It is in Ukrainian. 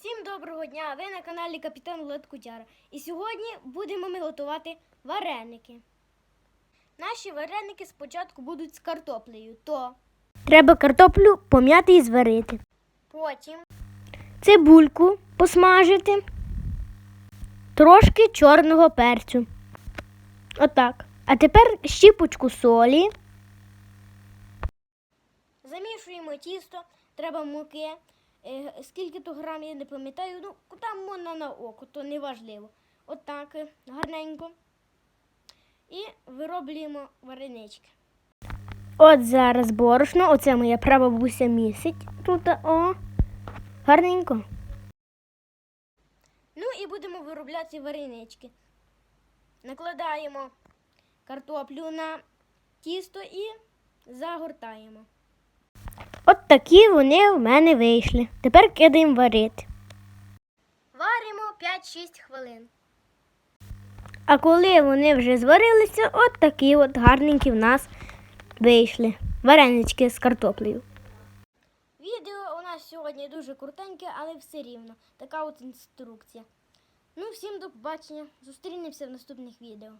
Всім доброго дня! Ви на каналі Капітан Лед Кутяра. І сьогодні будемо ми готувати вареники. Наші вареники спочатку будуть з картоплею, то Треба картоплю пом'яти і зварити. потім Цибульку посмажити. Трошки чорного перцю. Отак. А тепер щіпочку солі. замішуємо тісто, треба муки. Е, Скільки то грам, я не пам'ятаю. Ну, там можна на око, то не важливо. Отак е, гарненько. І вироблюємо варенички. От зараз борошно. Оце моя прабабуся місить. Тут о. Гарненько. Ну і будемо виробляти варенички. Накладаємо картоплю на тісто і загортаємо. От такі вони в мене вийшли. Тепер кидаємо варити. Варимо 5-6 хвилин. А коли вони вже зварилися, от такі от гарненькі в нас вийшли. Варенички з картоплею. Відео у нас сьогодні дуже крутеньке, але все рівно. Така от інструкція. Ну, всім до побачення. Зустрінемося в наступних відео.